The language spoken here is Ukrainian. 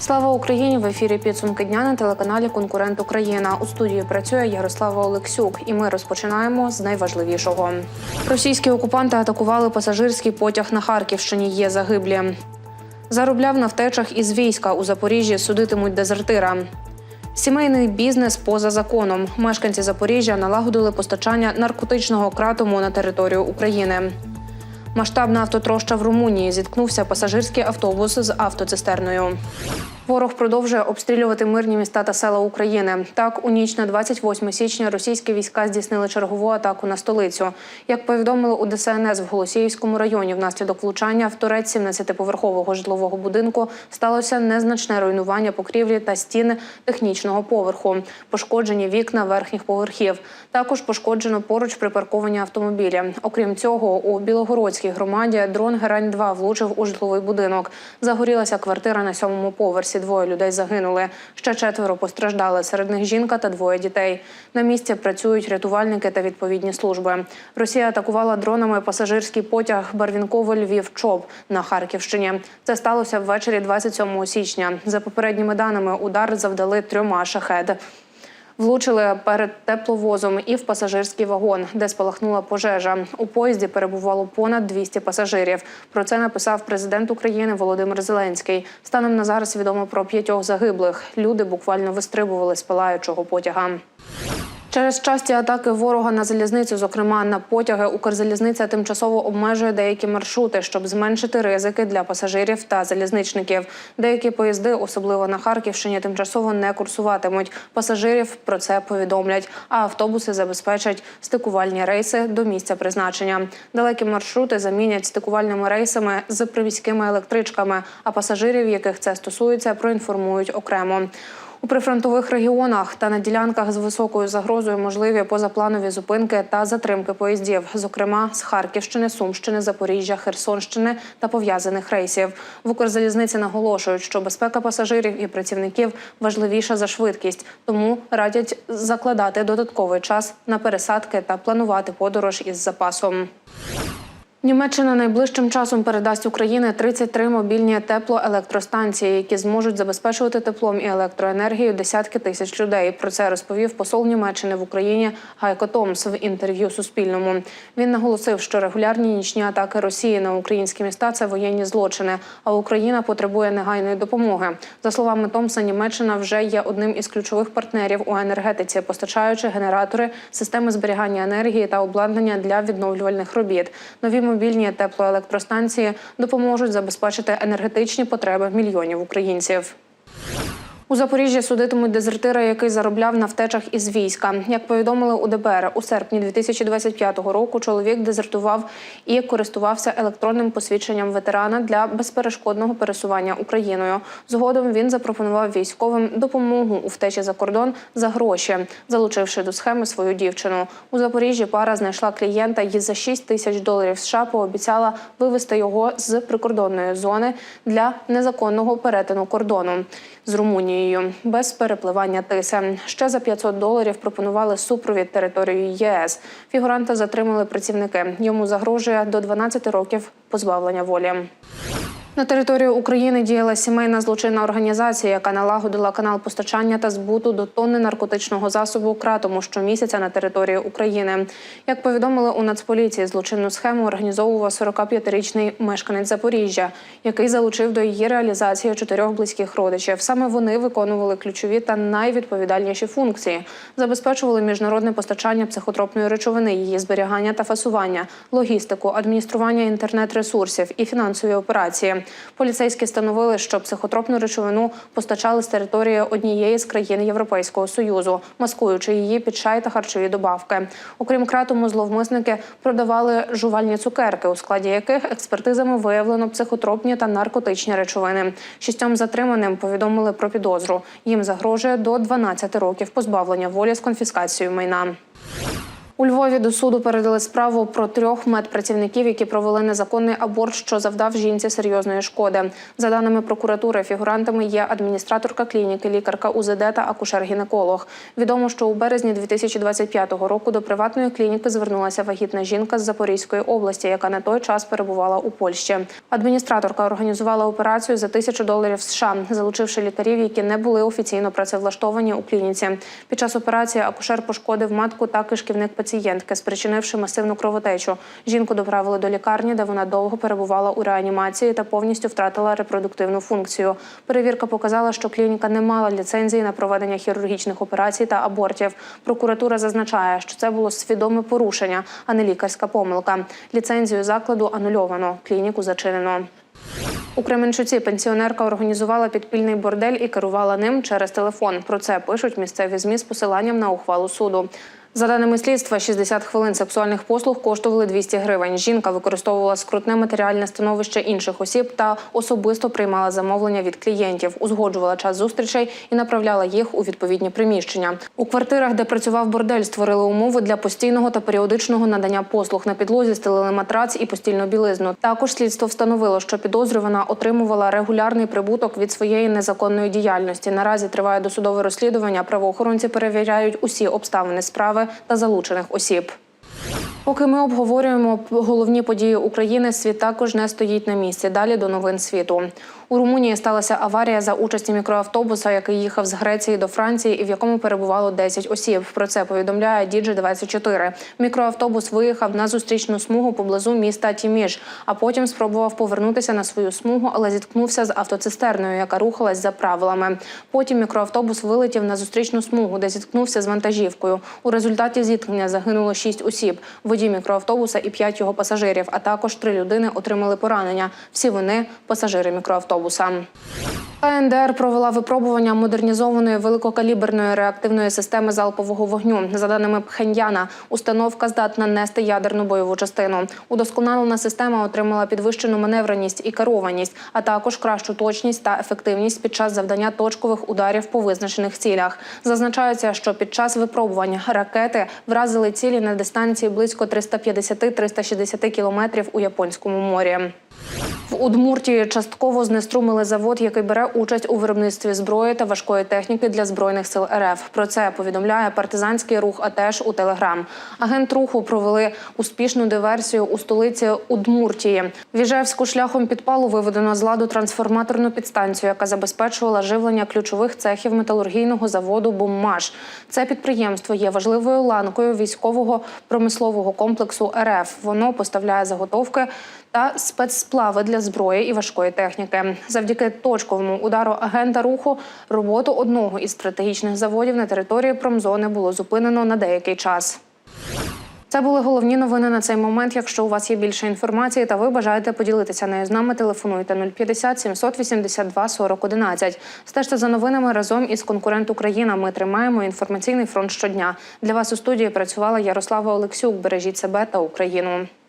Слава Україні! В ефірі підсумки дня на телеканалі Конкурент Україна. У студії працює Ярослава Олексюк, і ми розпочинаємо з найважливішого. Російські окупанти атакували пасажирський потяг на Харківщині. Є загиблі. Заробляв на втечах із війська у Запоріжжі. Судитимуть дезертира. Сімейний бізнес поза законом. Мешканці Запоріжжя налагодили постачання наркотичного кратому на територію України. Масштабна автотроща в Румунії зіткнувся пасажирський автобус з автоцистерною. Ворог продовжує обстрілювати мирні міста та села України. Так, у ніч на 28 січня російські війська здійснили чергову атаку на столицю. Як повідомили у ДСНС в Голосіївському районі, внаслідок влучання в торець 17-поверхового житлового будинку сталося незначне руйнування покрівлі та стіни технічного поверху. Пошкоджені вікна верхніх поверхів. Також пошкоджено поруч припарковані автомобілі. Окрім цього, у Білогородській громаді дрон Герань 2 влучив у житловий будинок. Загорілася квартира на сьомому поверсі. Двоє людей загинули. Ще четверо постраждали. Серед них жінка та двоє дітей. На місці працюють рятувальники та відповідні служби. Росія атакувала дронами пасажирський потяг Барвінково Львів ЧОП на Харківщині. Це сталося ввечері 27 січня. За попередніми даними, удар завдали трьома шахед. Влучили перед тепловозом і в пасажирський вагон, де спалахнула пожежа. У поїзді перебувало понад 200 пасажирів. Про це написав президент України Володимир Зеленський. Станом на зараз відомо про п'ятьох загиблих. Люди буквально вистрибували з палаючого потяга. Через часті атаки ворога на залізницю, зокрема на потяги, Укрзалізниця тимчасово обмежує деякі маршрути, щоб зменшити ризики для пасажирів та залізничників. Деякі поїзди, особливо на Харківщині, тимчасово не курсуватимуть. Пасажирів про це повідомлять, а автобуси забезпечать стикувальні рейси до місця призначення. Далекі маршрути замінять стикувальними рейсами з приміськими електричками. А пасажирів, яких це стосується, проінформують окремо. У прифронтових регіонах та на ділянках з високою загрозою можливі позапланові зупинки та затримки поїздів, зокрема з Харківщини, Сумщини, Запоріжжя, Херсонщини та пов'язаних рейсів. В Укрзалізниці наголошують, що безпека пасажирів і працівників важливіша за швидкість, тому радять закладати додатковий час на пересадки та планувати подорож із запасом. Німеччина найближчим часом передасть Україні 33 мобільні теплоелектростанції, які зможуть забезпечувати теплом і електроенергією десятки тисяч людей. Про це розповів посол Німеччини в Україні Гайко Томс в інтерв'ю Суспільному. Він наголосив, що регулярні нічні атаки Росії на українські міста це воєнні злочини, а Україна потребує негайної допомоги. За словами Томса, Німеччина вже є одним із ключових партнерів у енергетиці, постачаючи генератори, системи зберігання енергії та обладнання для відновлювальних робіт. Нові мобільні теплоелектростанції допоможуть забезпечити енергетичні потреби мільйонів українців. У Запоріжжі судитимуть дезертира, який заробляв на втечах із війська. Як повідомили у ДБР, у серпні 2025 року чоловік дезертував і користувався електронним посвідченням ветерана для безперешкодного пересування Україною. Згодом він запропонував військовим допомогу у втечі за кордон за гроші, залучивши до схеми свою дівчину. У Запоріжжі пара знайшла клієнта і за 6 тисяч доларів США пообіцяла вивезти його з прикордонної зони для незаконного перетину кордону з Румунією без перепливання тиси. Ще за 500 доларів пропонували супровід територію ЄС. Фігуранта затримали працівники. Йому загрожує до 12 років позбавлення волі. На території України діяла сімейна злочинна організація, яка налагодила канал постачання та збуту до тонни наркотичного засобу кратому щомісяця на території України. Як повідомили у Нацполіції, злочинну схему організовував 45-річний мешканець Запоріжжя, який залучив до її реалізації чотирьох близьких родичів. Саме вони виконували ключові та найвідповідальніші функції, забезпечували міжнародне постачання психотропної речовини, її зберігання та фасування, логістику, адміністрування інтернет-ресурсів і фінансові операції. Поліцейські встановили, що психотропну речовину постачали з території однієї з країн Європейського союзу, маскуючи її під чай та харчові добавки. Окрім кратому, зловмисники продавали жувальні цукерки, у складі яких експертизами виявлено психотропні та наркотичні речовини. Шістьом затриманим повідомили про підозру. Їм загрожує до 12 років позбавлення волі з конфіскацією майна. У Львові до суду передали справу про трьох медпрацівників, які провели незаконний аборт, що завдав жінці серйозної шкоди. За даними прокуратури, фігурантами є адміністраторка клініки, лікарка УЗД та акушер-гінеколог. Відомо, що у березні 2025 року до приватної клініки звернулася вагітна жінка з Запорізької області, яка на той час перебувала у Польщі. Адміністраторка організувала операцію за тисячу доларів США, залучивши лікарів, які не були офіційно працевлаштовані у клініці. Під час операції акушер пошкодив матку та кишківник пацієнтки, спричинивши масивну кровотечу. Жінку доправили до лікарні, де вона довго перебувала у реанімації та повністю втратила репродуктивну функцію. Перевірка показала, що клініка не мала ліцензії на проведення хірургічних операцій та абортів. Прокуратура зазначає, що це було свідоме порушення, а не лікарська помилка. Ліцензію закладу анульовано, клініку зачинено. У Кременчуці пенсіонерка організувала підпільний бордель і керувала ним через телефон. Про це пишуть місцеві змі з посиланням на ухвалу суду. За даними слідства, 60 хвилин сексуальних послуг коштували 200 гривень. Жінка використовувала скрутне матеріальне становище інших осіб та особисто приймала замовлення від клієнтів, узгоджувала час зустрічей і направляла їх у відповідні приміщення. У квартирах, де працював бордель, створили умови для постійного та періодичного надання послуг. На підлозі стелили матрац і постільну білизну. Також слідство встановило, що підозрювана отримувала регулярний прибуток від своєї незаконної діяльності. Наразі триває досудове розслідування. Правоохоронці перевіряють усі обставини справи та залучених осіб. Поки ми обговорюємо головні події України, світ також не стоїть на місці. Далі до новин світу. У Румунії сталася аварія за участі мікроавтобуса, який їхав з Греції до Франції і в якому перебувало 10 осіб. Про це повідомляє Діджі 24 Мікроавтобус виїхав на зустрічну смугу поблизу міста Тіміш, а потім спробував повернутися на свою смугу, але зіткнувся з автоцистерною, яка рухалась за правилами. Потім мікроавтобус вилетів на зустрічну смугу, де зіткнувся з вантажівкою. У результаті зіткнення загинуло 6 осіб. Водій мікроавтобуса і 5 його пасажирів, а також три людини отримали поранення. Всі вони пасажири мікроавтобуса. КНДР провела випробування модернізованої великокаліберної реактивної системи залпового вогню. За даними Пхеньяна, установка здатна нести ядерну бойову частину. Удосконалена система отримала підвищену маневреність і керованість, а також кращу точність та ефективність під час завдання точкових ударів по визначених цілях. Зазначається, що під час випробування ракети вразили цілі на дистанції близько 350-360 кілометрів у Японському морі. В Удмуртії частково знеструмили завод, який бере участь у виробництві зброї та важкої техніки для збройних сил РФ. Про це повідомляє партизанський рух АТЕШ у Телеграм. Агент руху провели успішну диверсію у столиці Удмуртії. В Іжевську шляхом підпалу виведено з ладу трансформаторну підстанцію, яка забезпечувала живлення ключових цехів металургійного заводу Буммаш. Це підприємство є важливою ланкою військового промислового комплексу РФ. Воно поставляє заготовки та спецсплави для зброї і важкої техніки. Завдяки точковому удару агента руху роботу одного із стратегічних заводів на території промзони було зупинено на деякий час. Це були головні новини на цей момент. Якщо у вас є більше інформації та ви бажаєте поділитися нею з нами, телефонуйте 050 782 40 11. Стежте за новинами разом із конкурент Україна. Ми тримаємо інформаційний фронт щодня. Для вас у студії працювала Ярослава Олексюк. Бережіть себе та Україну.